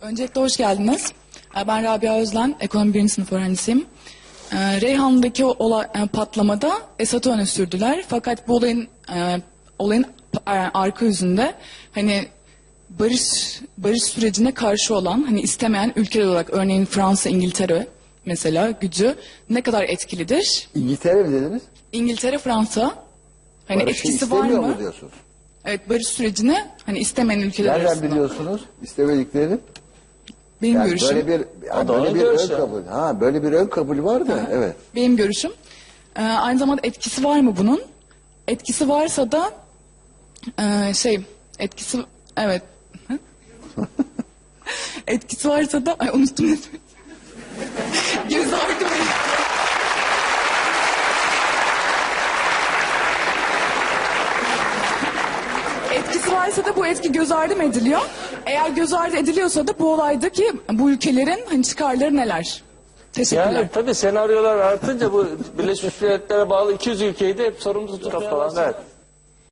Öncelikle hoş geldiniz. Ee, Ben Rabia Özlen, ekonomi birinci sınıf öğrencisiyim. Ee, Reyhan'daki olay, e, patlamada Esad'ı öne sürdüler. Fakat bu olayın e, olayın e, arka yüzünde hani barış barış sürecine karşı olan, hani istemeyen ülkeler olarak örneğin Fransa, İngiltere mesela gücü ne kadar etkilidir? İngiltere mi dediniz? İngiltere, Fransa hani Barışı etkisi var mı? mu diyorsunuz? Evet, barış sürecine hani istemeyen ülkeler Nereden arasında. biliyorsunuz istemediklerini? Benim Yani görüşüm. böyle bir yani böyle bir görüşü. ön kabul. Ha böyle bir ön kabul var da evet. Benim görüşüm. Ee, aynı zamanda etkisi var mı bunun? Etkisi varsa da e, şey etkisi evet. etkisi varsa da ay unuttum ne söyledim. Göz ardı mı? Etkisi varsa da bu etki göz ardı mı ediliyor? Eğer göz ardı ediliyorsa da bu olaydaki bu ülkelerin hani çıkarları neler? Teşekkürler. Yani tabii senaryolar artınca bu Birleşmiş Milletler'e bağlı 200 ülkeyi de hep sorumlu tutacak falan. Evet.